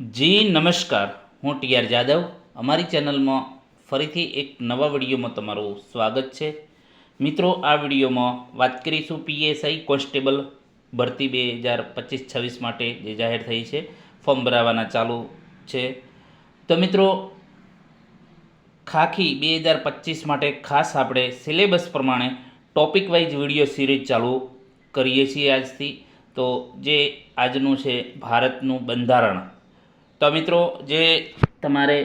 જી, નમસ્કાર. હું T R Jadav. અમારી ચેનલમાં ફરીથી એક નવા વિડીયોમાં તમારું સ્વાગત છે. મિત્રો, આ વિડીયોમાં વાત કરીશું પીએસઆઈ કોન્સ્ટેબલ ભરતી બે હજાર પચીસ છવ્વીસ માટે જે જાહેર થઈ છે. ફોર્મ ભરાવાના ચાલુ છે. તો મિત્રો, ખાખી બે હજાર પચીસ માટે ખાસ આપણે સિલેબસ પ્રમાણે ટોપિક વાઇઝ વીડિયો સિરીઝ ચાલુ કરીએ છીએ આજથી. તો જે આજનું છે ભારતનું બંધારણ. તો મિત્રો, જે તમારે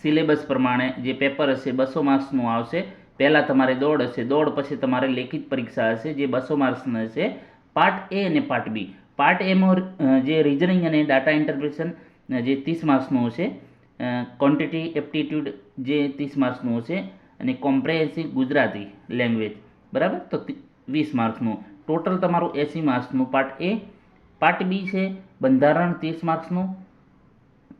સિલેબસ પ્રમાણે જે પેપર હશે, બસો માર્ક્સનું આવશે. પહેલાં તમારે દોડ હશે. દોડ પછી તમારે લેખિત પરીક્ષા હશે, જે બસો માર્ક્સની હશે. પાર્ટ એ અને પાર્ટ બી. પાર્ટ એમાં જે રિઝનિંગ અને ડાટા ઇન્ટરપ્રિટેશન જે ત્રીસ માર્ક્સનું હશે ક્વોન્ટિટી એપ્ટિટ્યૂડ જે ત્રીસ માર્ક્સનું હશે, અને કોમ્પ્રેહેન્સિવ ગુજરાતી લેંગ્વેજ બરાબર? તો વીસ માર્ક્સનું. ટોટલ તમારું એંસી માર્ક્સનું. પાર્ટ એ, પાર્ટ બી છે બંધારણ ત્રીસ માર્ક્સનું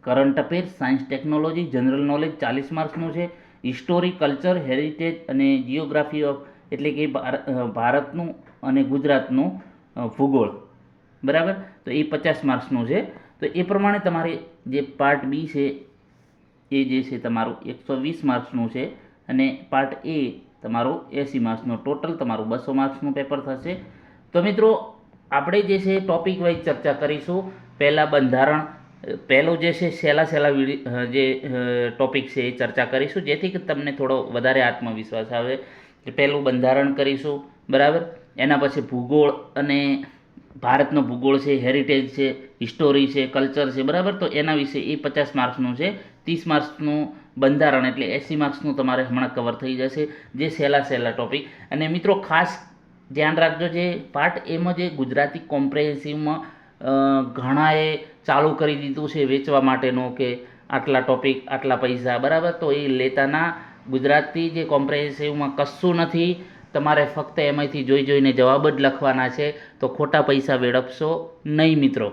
current affair science technology general knowledge ચાલીસ માર્ક્સનું છે હિસ્ટોરી કલ્ચર હેરિટેજ અને જિયોગ્રાફી ઓફ એટલે કે ભાર- ભારતનું અને ગુજરાતનું ભૂગોળ. બરાબર? તો એ પચાસ માર્ક્સનું છે. તો એ પ્રમાણે તમારે જે પાર્ટ બી છે, એ જે છે તમારું એકસો વીસ માર્ક્સનું છે અને પાર્ટ એ તમારું એંસી માર્ક્સનું. ટોટલ તમારું બસો માર્ક્સનું પેપર થશે. તો મિત્રો આપણે જે છે ટોપિક વાઇઝ ચર્ચા કરીશું. પહેલાં બંધારણ, પહેલો જે છે સહેલા સહેલા જે ટોપિક છે એ ચર્ચા કરીશું. જેથી તમને થોડો વધારે આત્મવિશ્વાસ આવે. પહેલું બંધારણ કરીશું, બરાબર? એના પછી ભૂગોળ અને ભારતનો ભૂગોળ છે હેરિટેજ છે હિસ્ટોરી છે કલ્ચર છે, બરાબર? તો એના વિશે એ પચાસ માર્ક્સનું છે. ત્રીસ માર્ક્સનું બંધારણ એટલે એંસી માર્ક્સનું તમારે હમણાં કવર થઈ જશે. જે સહેલા સહેલા ટોપિક અને મિત્રો ખાસ ધ્યાન રાખજો જે પાર્ટ એમાં જે ગુજરાતી કોમ્પ્રેહેન્સિવમાં ઘણાએ ચાલુ કરી દીધું છે વેચવા માટેનું કે આટલા ટોપિક આટલા પૈસા, બરાબર? તો એ લેતાના ગુજરાતી જે કોમ્પ્રેહેન્સિવમાં કશું નથી. તમારે ફક્ત એમાંથી જોઈ જોઈને જવાબ જ લખવાના છે. તો ખોટા પૈસા વેડપશો નહીં મિત્રો.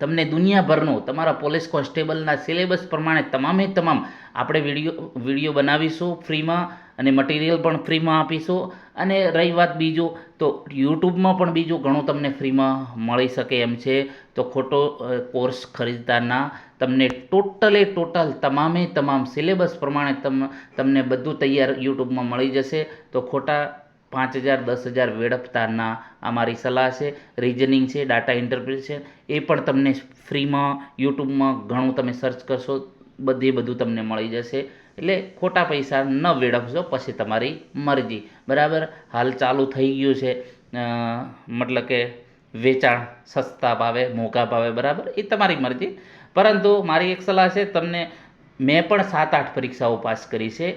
તમને દુનિયાભરનો, તમારા પોલીસ કોન્સ્ટેબલના સિલેબસ પ્રમાણે તમામે તમામ આપણે વીડિયો વીડિયો બનાવીશું ફ્રીમાં અને મટીરિયલ પણ ફ્રીમાં આપીશું. અને રહી વાત બીજું, તો યુટ્યુબમાં પણ બીજું ઘણું તમને ફ્રીમાં મળી શકે એમ છે. તો ખોટો કોર્સ ખરીદતા ના તમને ટોટલે ટોટલ તમામે તમામ સિલેબસ પ્રમાણે તમ, તમને બધું તૈયાર યુટ્યુબમાં મળી જશે. તો ખોટા પાંચ હજાર, દસ હજાર વેડફતા ના આ મારી સલાહ છે, રિઝનિંગ છે, ડાટા ઇન્ટરપ્રિટેશન એ પણ તમને ફ્રીમાં યુટ્યુબમાં ઘણું તમે સર્ચ કરશો, બધે બધું તમને મળી જશે. એટલે ખોટા પૈસા ન વેડફશો, પછી તમારી મરજી. બરાબર? હાલ ચાલુ થઈ ગયું છે મતલબ કે વેચાણ સસ્તા ભાવે, મોંઘા ભાવે, બરાબર? એ તમારી મરજી. પરંતુ મારી એક સલાહ છે, તમને મેં પણ સાત આઠ પરીક્ષાઓ પાસ કરી છે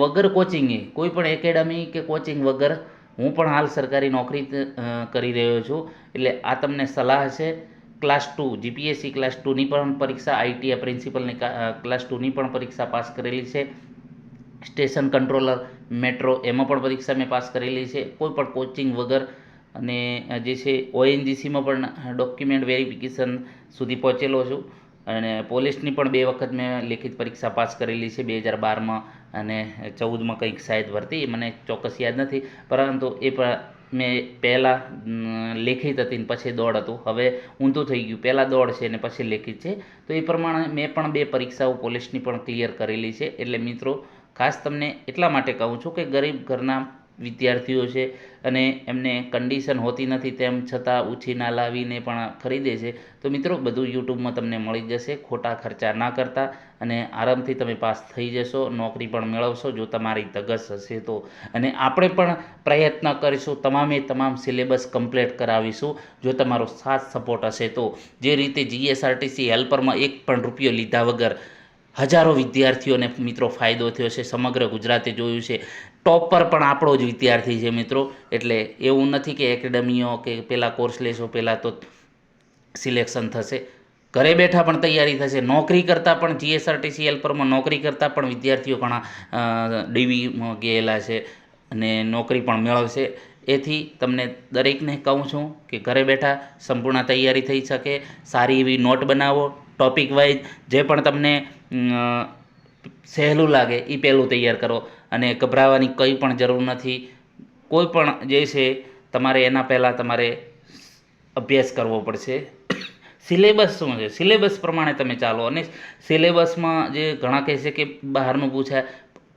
વગર કોચિંગે. કોઈ પણ એકેડમી કે કોચિંગ વગર હું પણ હાલ સરકારી નોકરી કરી રહ્યો છું. એટલે આ તમને સલાહ છે ક્લાસ ટુ જીપીએસસી ક્લાસ ટુની પણ પરીક્ષા આઈટીઆઈ પ્રિન્સિપલની ક્લાસ ટુની પણ પરીક્ષા પાસ કરેલી છે. સ્ટેશન કંટ્રોલર મેટ્રો એમાં પણ પરીક્ષા મેં પાસ કરેલી છે. કોઈ પણ કોચિંગ વગર અને જે છે ઓએનજીસીમાં પણ ડોક્યુમેન્ટ વેરિફિકેશન સુધી પહોંચેલો છું. અને પોલીસની પણ બે વખત મેં લેખિત પરીક્ષા પાસ કરેલી છે, બે હજાર બારમાં અને ચૌદમાં કંઈક શાયદ ભરતી, મને ચોક્કસ યાદ નથી. પરંતુ એ પણ મેં પહેલાં લેખિત હતી ને પછી દોડ હતું. હવે ઊંધું થઈ ગયું. પહેલાં દોડ છે ને પછી લેખિત છે. તો એ પ્રમાણે મેં પણ બે પરીક્ષાઓ પોલીસની પણ ક્લિયર કરેલી છે. એટલે મિત્રો, ખાસ તમને એટલા માટે કહું છું કે ગરીબ ઘરના વિદ્યાર્થીઓ છે અને એમને કન્ડિશન હોતી નથી તેમ છતાં ઉછીના લાવીને પણ ખરીદે છે. તો મિત્રો, બધું યુટ્યુબમાં તમને મળી જશે. ખોટા ખર્ચા ના કરતા અને આરામથી તમે પાસ થઈ જશો, નોકરી પણ મેળવશો જો તમારી ધગસ હશે તો. અને આપણે પણ પ્રયત્ન કરીશું, તમામે તમામ સિલેબસ કમ્પ્લીટ કરાવીશું. જો તમારો સાથ સપોર્ટ હશે તો. જે રીતે જીએસઆરટીસી હેલ્પરમાં એક પણ રૂપિયો લીધા વગર હજારો વિદ્યાર્થીઓને મિત્રો ફાયદો થયો છે. સમગ્ર ગુજરાતે જોયું છે. ટોપર પણ આપણો જ વિદ્યાર્થી છે મિત્રો. એટલે એવું નથી કે એકેડમીઓ કે પહેલાં કોર્સ લેશો પહેલાં તો સિલેક્શન થશે. ઘરે બેઠા પણ તૈયારી થશે. નોકરી કરતાં પણ જીએસઆરટીસીએલ પરમાં નોકરી કરતાં પણ વિદ્યાર્થીઓ ઘણા ડીવીમાં ગયેલા છે અને નોકરી પણ મેળવશે. એથી તમને દરેકને કહું છું કે ઘરે બેઠા સંપૂર્ણ તૈયારી થઈ શકે. સારી એવી નોટ બનાવો. ટોપિક વાઇઝ જે પણ તમને સહેલું લાગે એ પહેલું તૈયાર કરો. અને ગભરાવાની કંઈ પણ જરૂર નથી. કોઈ પણ જે છે, તમારે એના પહેલાં તમારે અભ્યાસ કરવો પડશે. સિલેબસ શું છે? સિલેબસ પ્રમાણે તમે ચાલો અને સિલેબસમાં જે ઘણા કહે છે કે બહારનું પૂછાય,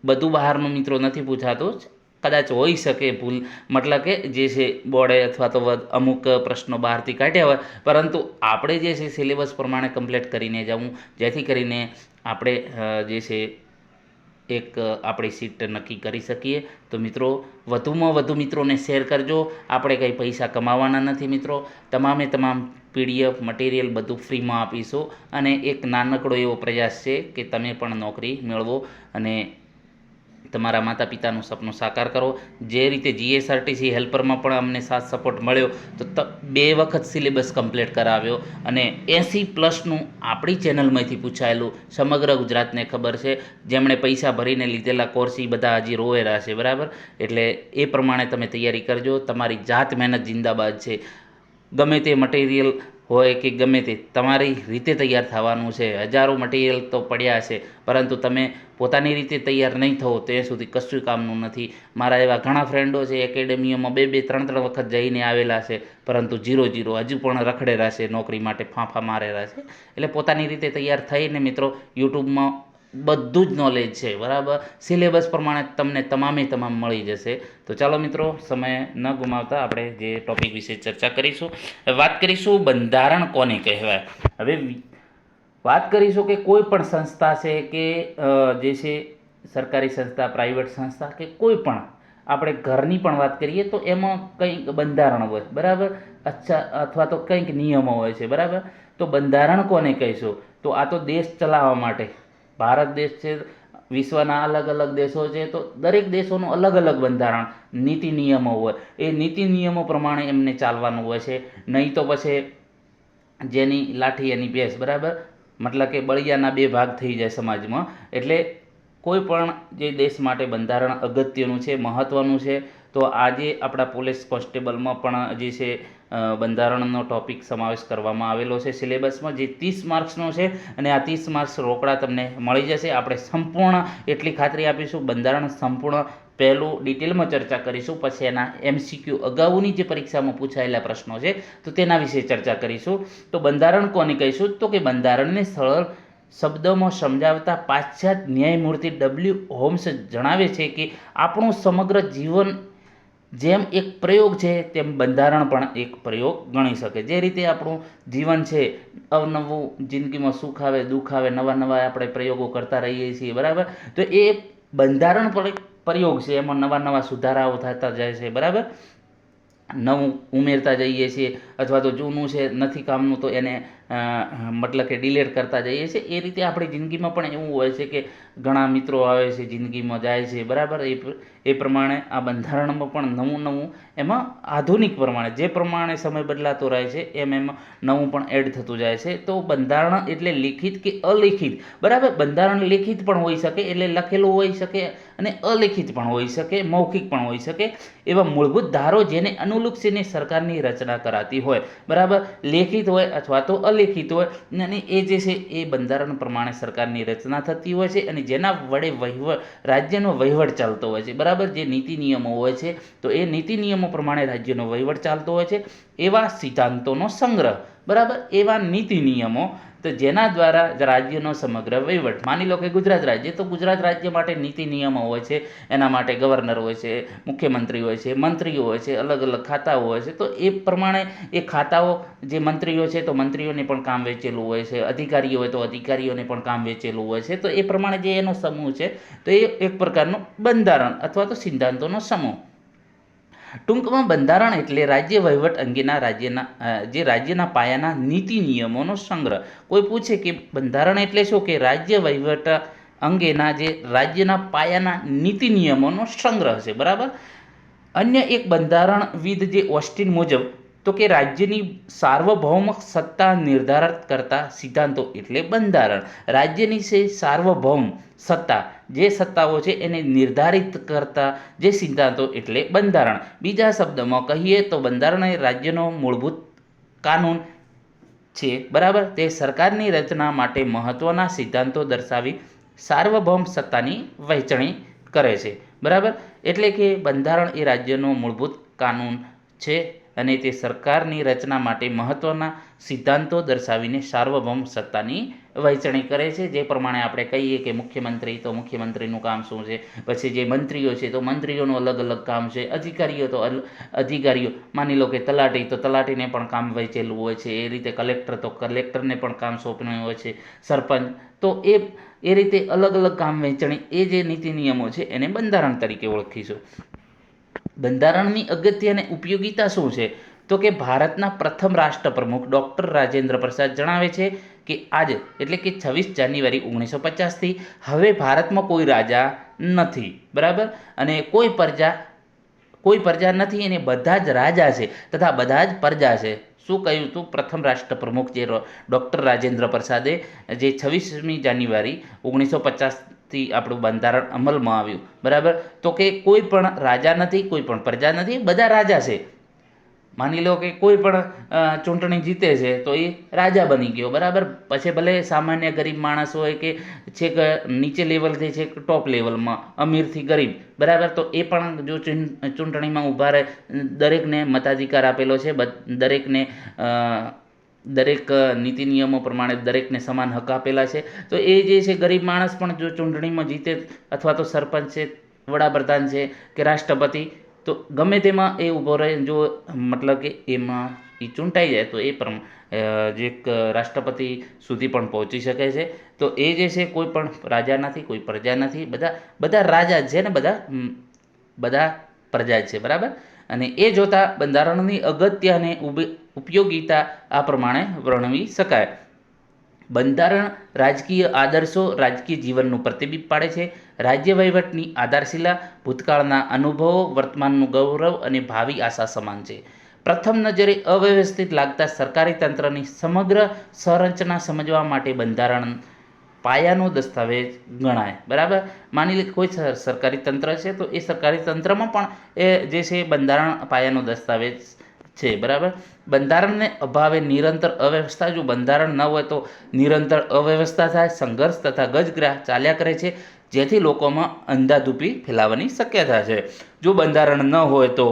બધું બહારનું મિત્રો નથી પૂછાતું. કદાચ હોઈ શકે ભૂલ, મતલબ કે જે છે, બોર્ડે અથવા તો અમુક પ્રશ્નો બહારથી કાઢ્યા હોય. પરંતુ આપણે જે છે, સિલેબસ પ્રમાણે કમ્પ્લીટ કરીને જવું. જેથી કરીને આપણે જે છે એક આપણે સીટ નક્કી કરી શકીએ. તો મિત્રો, વધુમાં વધુ મિત્રોને શેર કરજો. આપણે કંઈ પૈસા કમાવાના નથી મિત્રો. તમામે તમામ પીડીએફ મટીરિયલ બધું ફ્રીમાં આપીશું. અને એક નાનકડો એવો પ્રયાસ છે કે તમે પણ નોકરી મેળવો. અને તમારા માતા પિતાનું સપનું સાકાર કરો. જે રીતે જીએસઆરટીસી હેલ્પરમાં પણ અમને સાથ સપોર્ટ મળ્યો, તો બે વખત સિલેબસ કમ્પ્લીટ કરાવ્યો અને એંસી પ્લસનું આપણી ચેનલમાંથી પૂછાયેલું સમગ્ર ગુજરાતને ખબર છે. જેમણે પૈસા ભરીને લીધેલા કોર્સ એ બધા હજી રોવેરા છે બરાબર? એટલે એ પ્રમાણે તમે તૈયારી કરજો. તમારી જાત મહેનત જિંદાબાદ છે. ગમે તે મટીરિયલ હોય કે ગમે તે, તમારી રીતે તૈયાર થવાનું છે. હજારો મટીરિયલ તો પડ્યા છે, પરંતુ તમે પોતાની રીતે તૈયાર નહીં થવો ત્યાં સુધી કશું કામનું નથી. મારા એવા ઘણા ફ્રેન્ડો છે એકેડેમીઓમાં બે બે, ત્રણ ત્રણ વખત જઈને આવેલા છે, પરંતુ જીરો જીરો હજુ પણ રખડેલા છે, નોકરી માટે ફાંફા મારેલા છે. એટલે પોતાની રીતે તૈયાર થઈને મિત્રો યુટ્યુબમાં બધું જ નોલેજ છે, બરાબર? સિલેબસ પ્રમાણે તમને તમામે તમામ મળી જશે. તો ચાલો મિત્રો, સમય ન ગુમાવતા આપણે જે ટોપિક વિશે ચર્ચા કરીશું. વાત કરીશું બંધારણ કોને કહેવાય? હવે વાત કરીશું કે કોઈ પણ સંસ્થા છે કે જે છે સરકારી સંસ્થા પ્રાઇવેટ સંસ્થા કે કોઈ પણ, આપણે ઘરની પણ વાત કરીએ તો એમાં કંઈક બંધારણ હોય, બરાબર? અચ્છા, અથવા તો કંઈક નિયમો હોય છે, બરાબર? તો બંધારણ કોને કહીશું? તો આ તો દેશ ચલાવવા માટે. ભારત દેશ છે, વિશ્વના અલગ અલગ દેશો છે, તો દરેક દેશોનું અલગ અલગ બંધારણ, નીતિ નિયમો હોય. એ નીતિ નિયમો પ્રમાણે એમને ચાલવાનું હોય છે. નહીં તો પછી જેની લાઠી એની ભેંસ, બરાબર? મતલબ કે બળિયાના બે ભાગ થઈ જાય સમાજમાં. એટલે કોઈ પણ જે દેશ માટે બંધારણ અગત્યનું છે મહત્ત્વનું છે, તો આજે આપણા પોલીસ કોન્સ્ટેબલમાં પણ જે છે બંધારણનો ટોપિક સમાવેશ કરવામાં આવેલો છે. સિલેબસમાં જે ત્રીસ માર્ક્સનો છે અને આ ત્રીસ માર્ક્સ રોકડા તમને મળી જશે. આપણે સંપૂર્ણ એટલી ખાતરી આપીશું. બંધારણ સંપૂર્ણ પહેલું ડિટેલમાં ચર્ચા કરીશું. પછી એના એમસીક્યુ અગાઉની જે પરીક્ષામાં પૂછાયેલા પ્રશ્નો છે, તો તેના વિશે ચર્ચા કરીશું. તો બંધારણ કોને કહીશું? તો કે બંધારણને સરળ શબ્દોમાં સમજાવતા પાશ્ચાત ન્યાયમૂર્તિ ડબલ્યુ હોમ્સ જણાવે છે કે આપણું સમગ્ર જીવન જેમ એક પ્રયોગ છે, તેમ બંધારણ પણ એક પ્રયોગ ગણી શકે. જે રીતે આપણું જીવન છે, અવનવું જિંદગીમાં સુખ આવે, દુઃખ આવે, નવા નવા આપણે પ્રયોગો કરતા રહીએ છીએ, બરાબર? તો એ બંધારણ પણ એક પ્રયોગ છે, એમાં નવા નવા સુધારાઓ થતા જાય છે, બરાબર? નવું ઉમેરતા જઈએ છીએ, અથવા તો જૂનું છે, નથી કામનું, તો એને મતલબ કે ડિલેટ કરતા જઈએ છીએ. એ રીતે આપણી જિંદગીમાં પણ એવું હોય છે કે ઘણા મિત્રો આવે છે, જિંદગીમાં જાય છે. બરાબર? એ એ પ્રમાણે આ બંધારણમાં પણ નવું નવું એમાં આધુનિક પ્રમાણે, જે પ્રમાણે સમય બદલાતો રહે છે, એમ એમ નવું પણ એડ થતું જાય છે. તો બંધારણ એટલે લિખિત કે અલિખિત? બરાબર? બંધારણ લિખિત પણ હોઈ શકે, એટલે લખેલું હોઈ શકે અને અલિખિત પણ હોઈ શકે, મૌખિક પણ હોઈ શકે એવા મૂળભૂત ધારો જેને અનુલક્ષીને સરકારની રચના કરાતી હોય. બરાબર? લેખિત હોય અથવા તો અલેખિત હોય. અને એ જે છે એ બંધારણ પ્રમાણે સરકારની રચના થતી હોય છે અને જેના વડે વહીવટ રાજ્યનો વહીવટ ચાલતો હોય છે. બરાબર? જે નીતિ નિયમો હોય છે. તો એ નીતિ નિયમો પ્રમાણે રાજ્યનો વહીવટ ચાલતો હોય છે. એવા સિદ્ધાંતોનો સંગ્રહ. બરાબર? એવા નીતિ નિયમો તો જેના દ્વારા રાજ્યનો સમગ્ર વહીવટ, માની લો કે ગુજરાત રાજ્ય, તો ગુજરાત રાજ્ય માટે નીતિ નિયમો હોય છે, એના માટે ગવર્નર હોય છે, મુખ્યમંત્રી હોય છે, મંત્રીઓ હોય છે, અલગ અલગ ખાતાઓ હોય છે, તો એ પ્રમાણે એ ખાતાઓ જે મંત્રીઓ છે, તો મંત્રીઓને પણ કામ વેચેલું હોય છે, અધિકારીઓ હોય, તો અધિકારીઓને પણ કામ વેચેલું હોય છે, તો એ પ્રમાણે જે એનો સમૂહ છે, તો એ એક પ્રકારનું બંધારણ અથવા તો સિદ્ધાંતોનો સમૂહ. ટૂંકમાં બંધારણ એટલે રાજ્ય વહીવટ અંગેના રાજ્યના જે રાજ્યના પાયાના નીતિ નિયમોનો સંગ્રહ. કોઈ પૂછે કે બંધારણ એટલે શું? કે રાજ્ય વહીવટ અંગેના જે રાજ્યના પાયાના નીતિ નિયમોનો સંગ્રહ છે, બરાબર? અન્ય એક બંધારણવિદ જે ઓસ્ટિન મુજબ તો કે રાજ્યની સાર્વભૌમ સત્તા નિર્ધારિત કરતા સિદ્ધાંતો એટલે બંધારણ. રાજ્યની છે સાર્વભૌમ સત્તા. જે સત્તાઓ છે એને નિર્ધારિત કરતા જે સિદ્ધાંતો એટલે બંધારણ. બીજા શબ્દમાં કહીએ તો બંધારણ એ રાજ્યનો મૂળભૂત કાનૂન છે, બરાબર? તે સરકારની રચના માટે મહત્ત્વના સિદ્ધાંતો દર્શાવી સાર્વભૌમ સત્તાની વહેંચણી કરે છે, બરાબર? એટલે કે બંધારણ એ રાજ્યનો મૂળભૂત કાનૂન છે. અને તે સરકારની રચના માટે મહત્ત્વના સિદ્ધાંતો દર્શાવીને સાર્વભૌમ સત્તાની વહેંચણી કરે છે. જે પ્રમાણે આપણે કહીએ કે મુખ્યમંત્રી તો મુખ્યમંત્રીનું કામ શું છે? પછી જે મંત્રીઓ છે તો મંત્રીઓનું અલગ અલગ કામ છે. અધિકારીઓ તો અધિકારીઓ, માની લો કે તલાટી, તો તલાટીને પણ કામ વહેંચેલું હોય છે. એ રીતે કલેક્ટર તો કલેક્ટરને પણ કામ સોંપેલું હોય છે. સરપંચ તો એ એ રીતે અલગ અલગ કામ વહેંચણી, એ જે નીતિ નિયમો છે એને બંધારણ તરીકે ઓળખીશું. બંધારણની અગત્ય અને ઉપયોગિતા શું છે? તો કે ભારતના પ્રથમ રાષ્ટ્રપ્રમુખ ડૉક્ટર રાજેન્દ્ર પ્રસાદ જણાવે છે કે આજે, એટલે કે છવ્વીસ જાન્યુઆરી ઓગણીસો પચાસથી હવે ભારતમાં કોઈ રાજા નથી, બરાબર? અને કોઈ પ્રજા કોઈ પ્રજા નથી અને બધા જ રાજા છે તથા બધા જ પ્રજા છે. શું કહ્યું હતું પ્રથમ રાષ્ટ્રપ્રમુખ જે ડૉક્ટર રાજેન્દ્ર પ્રસાદે જે છવ્વીસમી જાન્યુઆરી ઓગણીસો પચાસથી આપણું બંધારણ અમલમાં આવ્યું. બરાબર? તો કે કોઈ પણ રાજા નથી, કોઈ પણ પ્રજા નથી, બધા રાજા છે. માની લો કે કોઈ પણ ચૂંટણી જીતે છે, તો એ રાજા બની ગયો, બરાબર? પછી ભલે સામાન્ય ગરીબ માણસ હોય કે છેક નીચે લેવલથી છેક ટોપ લેવલમાં અમીરથી ગરીબ, બરાબર? તો એ પણ જો ચૂંટણીમાં ઊભા રહે, દરેકને મતાધિકાર આપેલો છે દરેકને દરેક નીતિ નિયમો પ્રમાણે દરેકને સમાન હક આપેલા છે. તો એ જે છે, ગરીબ માણસ પણ જો ચૂંટણીમાં જીતે અથવા તો સરપંચ છે, વડાપ્રધાન છે કે રાષ્ટ્રપતિ, તો ગમે તેમાં એ ઊભો રહે, જો મતલબ કે એમાં એ ચૂંટાઈ જાય, તો એ પ્રમ જે રાષ્ટ્રપતિ સુધી પણ પહોંચી શકે છે. તો એ જે છે, કોઈ પણ રાજા નથી, કોઈ પ્રજા નથી, બધા બધા રાજા છે ને, બધા બધા પ્રજા છે, બરાબર? અને એ જોતાં બંધારણની અગત્ય અને ઉપયોગિતા આ પ્રમાણે વર્ણવી શકાય. બંધારણ રાજકીય આદર્શો રાજકીય જીવનનું પ્રતિબિંબ પાડે છે. રાજ્ય વહીવટની આધારશિલા, ભૂતકાળના અનુભવો, વર્તમાનનું ગૌરવ અને ભાવિ આશા સમાન છે. પ્રથમ નજરે અવ્યવસ્થિત લાગતા સરકારી તંત્રની સમગ્ર સંરચના સમજવા માટે બંધારણ પાયાનો દસ્તાવેજ ગણાય. બરાબર? માની લે કોઈ સરકારી તંત્ર છે, તો એ સરકારી તંત્રમાં પણ એ જે છે બંધારણ પાયાનો દસ્તાવેજ છે, બરાબર? બંધારણને અભાવે નિરંતર અવ્યવસ્થા, જો બંધારણ ન હોય તો નિરંતર અવ્યવસ્થા થાય, સંઘર્ષ તથા ગજગ્રાહ ચાલ્યા કરે છે, જેથી લોકોમાં અંધાધૂપી ફેલાવાની શક્યતા છે. જો બંધારણ ન હોય તો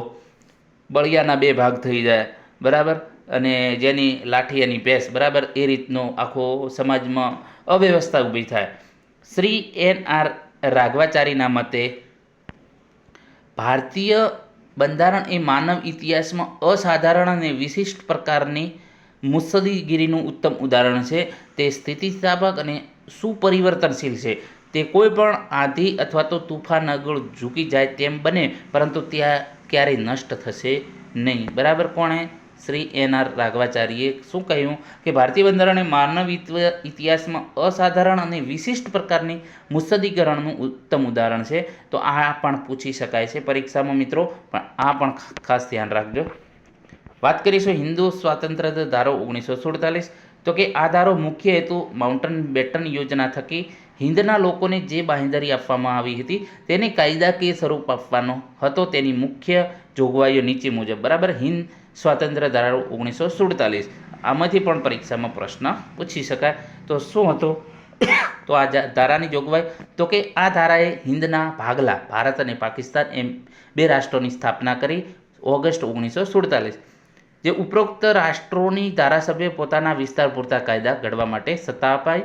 બળિયાના બે ભાગ થઈ જાય, બરાબર? અને જેની લાઠી એની ભેંસ, બરાબર? એ રીતનો આખો સમાજમાં અવ્યવસ્થા ઊભી થાય. શ્રી એન આર રાઘવાચારીના મતે, ભારતીય બંધારણ એ માનવ ઇતિહાસમાં અસાધારણ અને વિશિષ્ટ પ્રકારની મુસદીગીરીનું ઉત્તમ ઉદાહરણ છે. તે સ્થિતિસ્થાપક અને સુપરિવર્તનશીલ છે. તે કોઈ પણ આંધી અથવા તો તુફાન આગળ ઝૂકી જાય તેમ બને, પરંતુ ત્યાં ક્યારેય નષ્ટ થશે નહીં. બરાબર કોણે? શ્રી એન આર રાઘવાચાર્યએ શું કહ્યું કે ભારતીય બંધારણે માનવ ઇતિહાસમાં અસાધારણ અને વિશિષ્ટ પ્રકારની મુસદીકરણનું ઉત્તમ ઉદાહરણ છે. તો આ પણ પૂછી શકાય છે પરીક્ષામાં મિત્રો, પણ આ પણ ખાસ ધ્યાન રાખજો. વાત કરીશું હિન્દુ સ્વાતંત્ર્ય ધારો ઓગણીસો સુડતાલીસ. તો કે આ ધારો મુખ્ય હેતુ માઉન્ટન બેટન યોજના થકી હિન્દના લોકોને જે બાંહેધરી આપવામાં આવી હતી તેને કાયદાકીય સ્વરૂપ આપવાનો હતો. તેની મુખ્ય જોગવાઈઓ નીચે મુજબ, બરાબર? હિન્દ સ્વાતંત્ર્ય ધારા ઓગણીસો સુડતાલીસ. આમાંથી પણ પરીક્ષામાં પ્રશ્ન પૂછી શકાય. તો શું હતું? તો આ ધારાની જોગવાઈ. તો કે આ ધારાએ હિન્દના ભાગલા, ભારત અને પાકિસ્તાન એમ બે રાષ્ટ્રોની સ્થાપના કરી ઓગસ્ટ ઓગણીસો સુડતાલીસ. જે ઉપરોક્ત રાષ્ટ્રોની ધારાસભ્ય પોતાના વિસ્તાર પૂરતા કાયદા ઘડવા માટે સત્તા અપાઈ.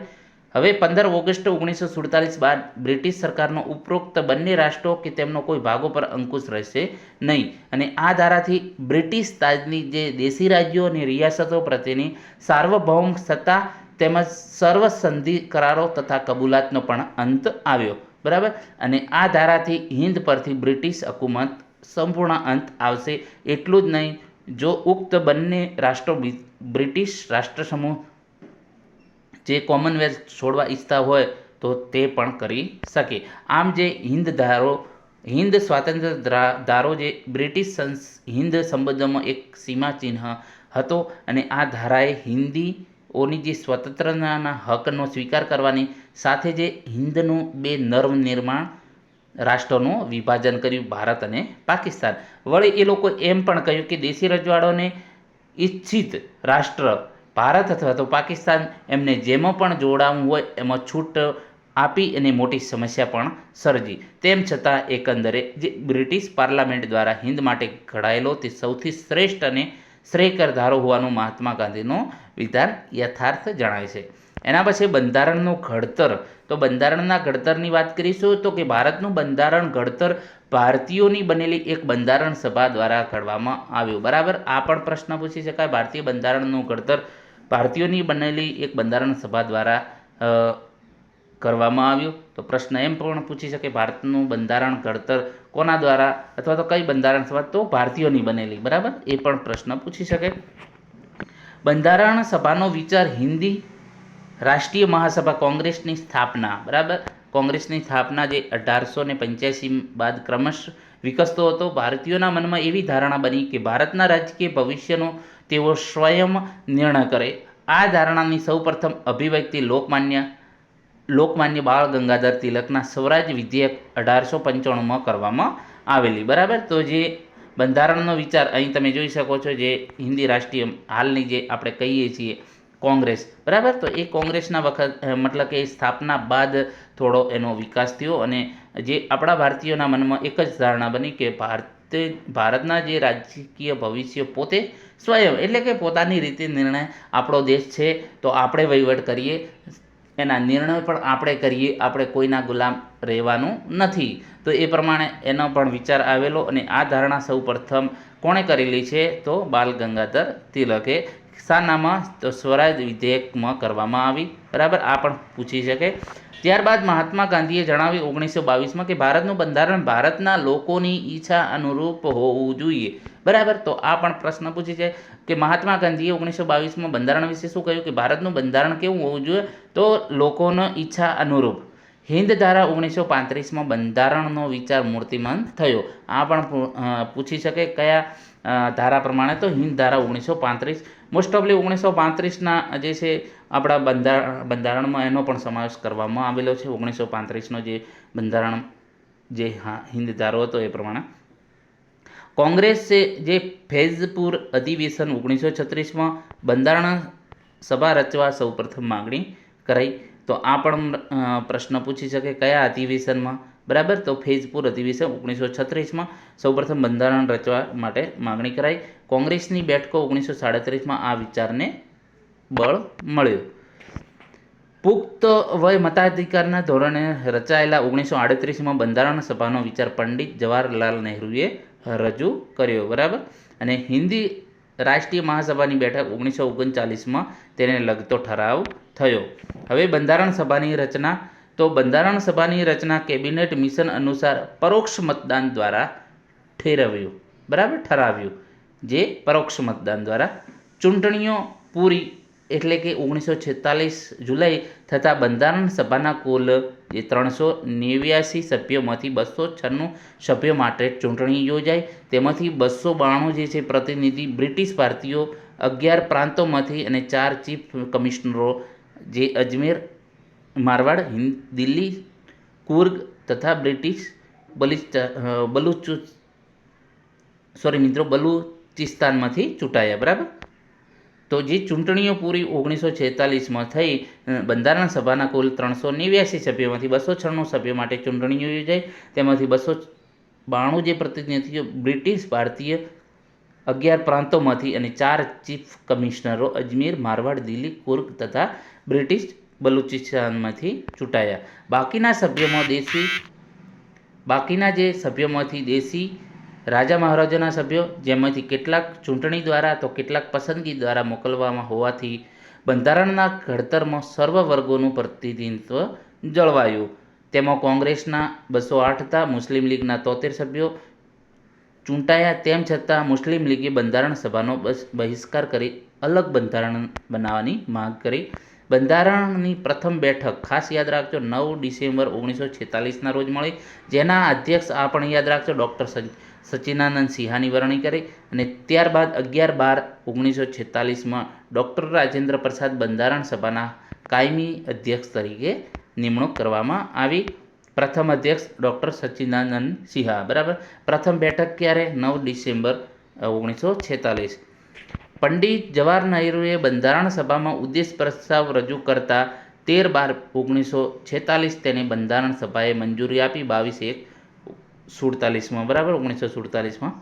હવે પંદર ઓગસ્ટ ઓગણીસો સુડતાલીસ બાદ બ્રિટિશ સરકારનો ઉપરોક્ત બંને રાષ્ટ્રો કે તેમનો કોઈ ભાગો પર અંકુશ રહેશે નહીં. અને આ ધારાથી બ્રિટિશ તાજની જે દેશી રાજ્યો અને રિયાસતો પ્રત્યેની સાર્વભૌમ સત્તા તેમજ સર્વસંધિ કરારો તથા કબૂલાતનો પણ અંત આવ્યો. બરાબર? અને આ ધારાથી હિન્દ પરથી બ્રિટિશ હકુમત સંપૂર્ણ અંત આવશે એટલું જ નહીં. જો ઉક્ત બંને રાષ્ટ્રો બ્રિટિશ રાષ્ટ્ર સમૂહ જે કોમનવેલ્થ છોડવા ઈચ્છતા હોય તો તે પણ કરી શકે. આમ જે હિન્દ ધારો, હિન્દ સ્વાતંત્ર્ય ધારો જે બ્રિટિશ સંસ, હિન્દ સંબંધોમાં એક સીમા ચિહ્ન હતો અને આ ધારાએ હિન્દીઓની જે સ્વતંત્રતાના હકનો સ્વીકાર કરવાની સાથે જે હિન્દનું બે નર્વ નિર્માણ રાષ્ટ્રોનું વિભાજન કર્યું ભારત અને પાકિસ્તાન. વળી એ લોકો એમ પણ કહ્યું કે દેશી રજવાડોને ઈચ્છિત રાષ્ટ્ર ભારત અથવા તો પાકિસ્તાન એમને જેમાં પણ જોડાવું હોય, એમાં છૂટ આપી અને મોટી સમસ્યા પણ સર્જી. તેમ છતાં એકંદરે જે બ્રિટિશ પાર્લામેન્ટ દ્વારા હિન્દ માટે ઘડાયેલો તે સૌથી શ્રેષ્ઠ અને શ્રેયકર ધારો હોવાનું મહાત્મા ગાંધીનો વિધાન યથાર્થ જણાય છે. એના પછી બંધારણનું ઘડતર. તો બંધારણના ઘડતરની વાત કરીશું તો કે ભારતનું બંધારણ ઘડતર ભારતીયોની બનેલી એક બંધારણ સભા દ્વારા ઘડવામાં આવ્યું. બરાબર? આ પણ પ્રશ્ન પૂછી શકાય. ભારતીય બંધારણનું ઘડતર ભારતીયોની બનેલી એક બંધારણ સભા દ્વારા કરવામાં આવ્યું. તો પ્રશ્ન એમ પણ પૂછી શકે, ભારતનું બંધારણ ઘડતર કોના દ્વારા અથવા તો કઈ બંધારણ સભા? તો ભારતીયોની બનેલી, બરાબર? એ પણ પ્રશ્ન પૂછી શકે. બંધારણ સભાનો વિચાર હિન્દી રાષ્ટ્રીય મહાસભા કોંગ્રેસની સ્થાપના, બરાબર? કોંગ્રેસની સ્થાપના જે અઢારસો ને પંચ્યાસી બાદ ક્રમશ વિકસતો હતો. ભારતીયોના મનમાં એવી ધારણા બની કે ભારતના રાજકીય ભવિષ્યનો તેઓ સ્વયં નિર્ણય કરે. આ ધારણાની સૌપ્રથમ અભિવ્યક્તિ લોકમાન્ય લોકમાન્ય બાળ ગંગાધર તિલકના સ્વરાજ વિધેયક અઢારસો પંચાણુંમાં કરવામાં આવેલી. બરાબર? તો જે બંધારણનો વિચાર અહીં તમે જોઈ શકો છો, જે હિન્દી રાષ્ટ્રીય હાલની જે આપણે કહીએ છીએ કોંગ્રેસ. બરાબર? તો એ કોંગ્રેસના વખત મતલબ કે સ્થાપના બાદ થોડો એનો વિકાસ થયો અને જે આપણા ભારતીયોના મનમાં એક જ ધારણા બની કે ભારત, ભારતના જે રાજકીય ભવિષ્ય પોતે સ્વયં, એટલે કે પોતાની રીતે નિર્ણય આપણો દેશ છે, તો આપણે વહીવટ કરીએ. એના નિર્ણય પણ આપણે કરીએ, આપણે કોઈના ગુલામ રહેવાનું નથી. તો એ પ્રમાણે એનો પણ વિચાર આવેલો અને આ ધારણા સૌ પ્રથમ કોણે કરેલી છે? તો બાલ ગંગાધર તિલકે શાનામાં તો સ્વરાજ વિધેયકમાં કરવામાં આવી. બરાબર? આ પણ પૂછી શકે. ત્યારબાદ મહાત્મા ગાંધીએ જણાવ્યું ઓગણીસો બાવીસમાં કે ભારતનું બંધારણ ભારતના લોકોની ઈચ્છા અનુરૂપ હોવું જોઈએ. બરાબર? તો આ પણ પ્રશ્ન પૂછી છે કે મહાત્મા ગાંધીએ ઓગણીસો બાવીસમાં બંધારણ વિશે શું કહ્યું? કે ભારતનું બંધારણ કેવું હોવું જોઈએ? તો લોકોનો ઈચ્છા અનુરૂપ. હિન્દ ધારા ઓગણીસો પાંત્રીસમાં બંધારણનો વિચાર મૂર્તિમંત થયો. આ પણ પૂછી શકે કયા ધારા પ્રમાણે તો હિન્દ ધારા ઓગણીસો પાંત્રીસ. મોસ્ટ ઓફલી ઓગણીસો પાંત્રીસના જે છે આપણા બંધારણ બંધારણમાં એનો પણ સમાવેશ કરવામાં આવેલો છે. ઓગણીસો પાંત્રીસનો જે બંધારણ જે હા, હિન્દ ધારો હતો એ પ્રમાણે. કોંગ્રેસે જે ફૈઝપુર અધિવેશન ઓગણીસો છત્રીસમાં બંધારણ સભા રચવા સૌપ્રથમ માગણી કરાઈ. તો આ પણ પ્રશ્ન પૂછી શકે કયા અધિવેશનમાં? બરાબર? તો ફેઝપુર અધિવેશન ઓગણીસો છત્રીસમાં સૌપ્રથમ બંધારણ રચવા માટે માગણી કરાઈ. કોંગ્રેસની બેઠકો ઓગણીસો સાડત્રીસમાં આ વિચારને બળ મળ્યું. પુખ્ત વય મતાધિકારના ધોરણે રચાયેલા ઓગણીસો આડત્રીસમાં બંધારણ સભાનો વિચાર પંડિત જવાહરલાલ નહેરુએ રજૂ કર્યો, બરાબર? અને હિન્દી રાષ્ટ્રીય મહાસભાની બેઠક ઓગણીસો ઓગણચાલીસમાં તેને લગતો ઠરાવ થયો. હવે બંધારણ સભાની રચના. તો બંધારણ સભાની રચના કેબિનેટ મિશન અનુસાર પરોક્ષ મતદાન દ્વારા ઠેરવ્યું. બરાબર? ઠરાવ્યું. જે પરોક્ષ મતદાન દ્વારા. ચૂંટણીઓ પૂરી એટલે કે ઓગણીસો છેતાલીસ જુલાઈ થતાં બંધારણ સભાના કુલ જે ત્રણસો નેવ્યાસી સભ્યોમાંથી બસો છન્નું સભ્યો માટે ચૂંટણી યોજાઈ. તેમાંથી બસો બાણું જે છે, પ્રતિનિધિ બ્રિટિશ ભારતીયો અગિયાર પ્રાંતોમાંથી અને ચાર ચીફ કમિશનરો જે અજમેર, મારવાડ દિલ્હી, કુર્ગ તથા બ્રિટિશ બલિસ્તા બલુચુ, સોરી મિત્રો, બલુચિસ્તાનમાંથી ચૂંટાયા, બરાબર? તો જે ચૂંટણીઓ પૂરી ઓગણીસો છેતાલીસમાં થઈ બંધારણ સભાના કુલ ત્રણસો નેવ્યાસી સભ્યોમાંથી બસો છન્નું સભ્યો માટે ચૂંટણીઓ યોજાઈ. તેમાંથી બસો બાણું જે પ્રતિનિધિઓ બ્રિટિશ, ભારતીય અગિયાર પ્રાંતોમાંથી અને ચાર ચીફ કમિશનરો અજમેર, મારવાડ, દિલ્હી, કુર્ગ તથા બ્રિટિશ બલુચિસ્તાનમાંથી ચૂંટાયા. બાકીના સભ્યોમાં દેશી, બાકીના જે સભ્યોમાંથી દેશી રાજા મહારાજાના સભ્યો, જેમાંથી કેટલાક ચૂંટણી દ્વારા તો કેટલાક પસંદગી દ્વારા મોકલવામાં હોવાથી બંધારણના ઘડતરમાં સર્વ વર્ગોનું પ્રતિનિધિત્વ જળવાયું. તેમાં કોંગ્રેસના બસો આઠ હતા મુસ્લિમ લીગના તોતેર સભ્યો ચૂંટાયા. તેમ છતાં મુસ્લિમ લીગે બંધારણ સભાનો બસ, બહિષ્કાર કરી, અલગ બંધારણ બનાવવાની માંગ કરી. બંધારણની પ્રથમ બેઠક ખાસ યાદ રાખજો, નવ ડિસેમ્બર ઓગણીસો છેતાલીસના રોજ મળી, જેના અધ્યક્ષ આ પણ યાદ રાખજો, ડૉક્ટર સચિનાનંદ સિંહાની વરણી કરી અને ત્યારબાદ અગિયાર બાર ઓગણીસો છેતાલીસમાં ડૉક્ટર રાજેન્દ્ર પ્રસાદ બંધારણ સભાના કાયમી અધ્યક્ષ તરીકે નિમણૂક કરવામાં આવી. પ્રથમ અધ્યક્ષ ડૉક્ટર સચિનાનંદ સિંહા, બરાબર? પ્રથમ બેઠક ક્યારે? નવ ડિસેમ્બર ઓગણીસો છેતાલીસ. પંડિત જવાહર નહેરુએ બંધારણ સભામાં ઉદ્દેશ પ્રસ્તાવ રજૂ કરતા તેર બાર ઓગણીસો છેતાલીસ તેને બંધારણ સભાએ મંજૂરી આપી. બાવીસ એક સુડતાલીસમાં, બરાબર? ઓગણીસો સુડતાલીસમાં.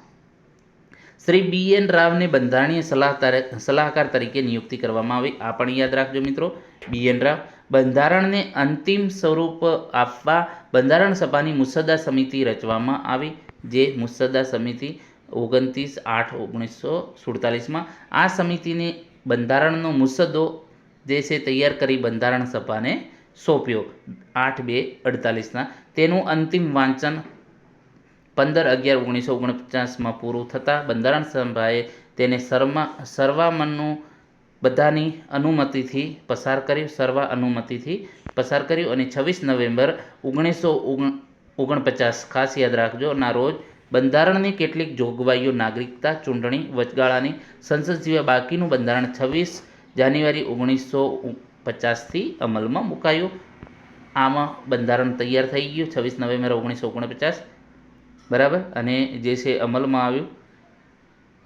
શ્રી બી એન રાવને બંધારણીય સલાહકાર સલાહકાર તરીકે નિયુક્તિ કરવામાં આવી. આ પણ યાદ રાખજો મિત્રો. બી એન રાવ, બંધારણને અંતિમ સ્વરૂપ આપવા બંધારણ સભાની મુસદ્દા સમિતિ રચવામાં આવી. જે મુસદ્દા સમિતિ ઓગણત્રીસ આઠ ઓગણીસો સુડતાલીસમાં. આ સમિતિને બંધારણનો મુસદ્દો જે છે તૈયાર કરી બંધારણ સભાને સોંપ્યો. આઠ બે અડતાલીસના. તેનું અંતિમ વાંચન પંદર અગિયાર ઓગણીસો ઓગણપચાસમાં પૂરું થતાં બંધારણ સભાએ તેને સર્મા સર્વામનનું બધાની અનુમતિથી પસાર કર્યું. સર્વા અનુમતિથી પસાર કર્યું અને છવ્વીસ નવેમ્બર ઓગણીસો ઓગણપચાસ ખાસ યાદ રાખજો. ના રોજ બંધારણની કેટલીક જોગવાઈઓ, નાગરિકતા, ચૂંટણી, વચગાળાની સંસદ સિવાય બાકીનું બંધારણ છવ્વીસ જાન્યુઆરી ઓગણીસો પચાસથી અમલમાં મુકાયું. આમાં બંધારણ તૈયાર થઈ ગયું છવ્વીસ નવેમ્બર ઓગણીસો ઓગણપચાસ. બરાબર? અને જે છે અમલમાં આવ્યું.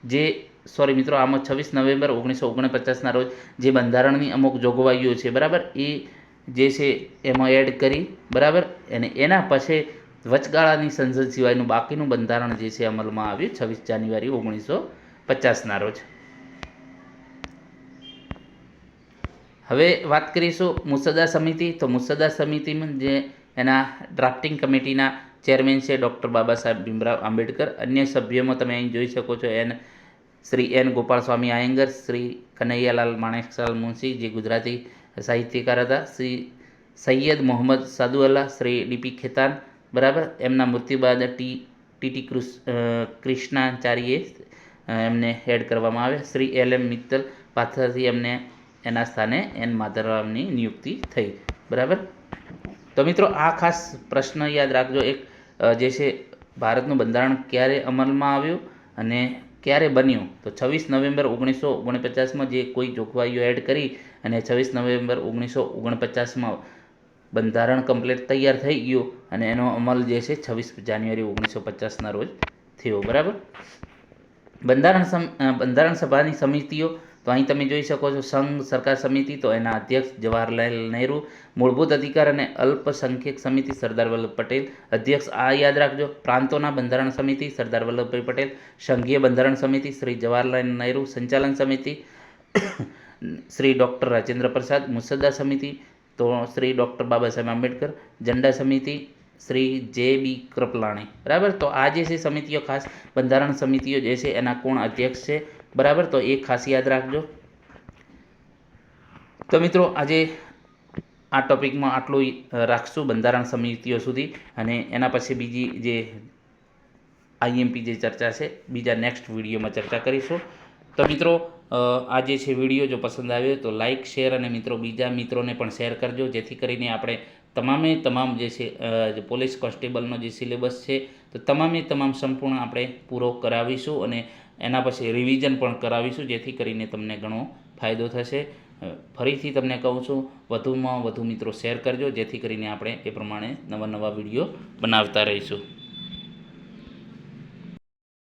જે સોરી મિત્રો, આમાં છવ્વીસ નવેમ્બર ઓગણીસો ઓગણપચાસના રોજ જે બંધારણની અમુક જોગવાઈઓ છે, બરાબર? એ જે છે એમાં એડ કરી, બરાબર? અને એના પછી વચગાળાની સંસદ સિવાયનું બાકીનું બંધારણ જે છે અમલમાં આવ્યું છવ્વીસ જાન્યુઆરી ઓગણીસો પચાસના રોજ. હવે વાત કરીશું મુસદ્દા સમિતિ. તો મુસદ્દા સમિતિમાં જે એના ડ્રાફ્ટિંગ કમિટીના ચેરમેન છે ડૉક્ટર બાબા સાહેબ ભીમરાવ આંબેડકર. અન્ય સભ્યોમાં તમે અહીં જોઈ શકો છો એન શ્રી એન ગોપાલસ્વામી આયંગર, શ્રી કનૈયાલાલ માણેકલાલ મુનશી જે ગુજરાતી સાહિત્યકાર હતા, શ્રી સૈયદ મોહમ્મદ સાદુઅલ્લા, શ્રી ડીપી ખેતાન બરાબર? એમના મૃત્યુ બાદ ટી ટીટી કૃષ કૃષ્ણાચાર્યે એમને એડ કરવામાં આવે શ્રી એલ એમ મિત્તલ પાછળથી એમને એના સ્થાને એન માધવરાવની નિયુક્તિ થઈ. બરાબર? તો મિત્રો, આ ખાસ પ્રશ્ન યાદ રાખજો એક જે છે, ભારતનું બંધારણ ક્યારે અમલમાં આવ્યું અને ક્યારે બન્યું? તો છવ્વીસ નવેમ્બર ઓગણીસો ઓગણપચાસમાં જે કોઈ જોગવાઈઓ એડ કરી અને છવ્વીસ નવેમ્બર ઓગણીસો ઓગણપચાસમાં બંધારણ કમ્પ્લીટ તૈયાર થઈ ગયું અને એનો અમલ જે છે છવ્વીસ જાન્યુઆરી ઓગણીસો પચાસના રોજ થયો, બરાબર? બંધારણ બંધારણ સભાની સમિતિઓ, તો અહીં તમે જોઈ શકો છો સંઘ, સરકાર સમિતિ, તો એના અધ્યક્ષ જવાહરલાલ નહેરુ, મૂળભૂત અધિકાર અને અલ્પસંખ્યક સમિતિ સરદાર વલ્લભ પટેલ, અધ્યક્ષ આ યાદ રાખજો, પ્રાંતોના બંધારણ સમિતિ, સરદાર વલ્લભભાઈ પટેલ, સંઘીય બંધારણ સમિતિ, શ્રી જવાહરલાલ નહેરુ સંચાલન સમિતિ, શ્રી ડૉક્ટર રાજેન્દ્ર પ્રસાદ, મુસદ્દા સમિતિ તો શ્રી ડૉક્ટર બાબા સાહેબ આંબેડકર, ઝંડા સમિતિ, શ્રી જે બી કૃપલાણી. બરાબર? તો આ જે છે સમિતિઓ ખાસ, બંધારણ સમિતિઓ જે છે એના કોણ અધ્યક્ષ છે? બરાબર? તો એ ખાસ યાદ રાખજો. તો મિત્રો, આજે આ ટોપિકમાં આટલું રાખશું બંધારણ સમિતિઓ સુધી. અને એના પછી બીજી જે આઈએમપી જે ચર્ચા છે, બીજા નેક્સ્ટ વિડીયોમાં ચર્ચા કરીશું. તો મિત્રો આ જે છે વીડિયો જો પસંદ આવ્યો તો લાઇક શેર અને મિત્રો બીજા મિત્રોને પણ શેર કરજો. જેથી કરીને આપણે તમામે તમામ જે છે જે પોલીસ કોન્સ્ટેબલનો જે સિલેબસ છે, તો તમામે તમામ સંપૂર્ણ આપણે પૂરો કરાવીશું અને એના પછી રિવિઝન પણ કરાવીશું, જેથી કરીને તમને ઘણો ફાયદો થશે. ફરીથી તમને કહું છું, વધુમાં વધુ મિત્રો શેર કરજો, જેથી કરીને આપણે એ પ્રમાણે નવા નવા વીડિયો બનાવતા રહીશું.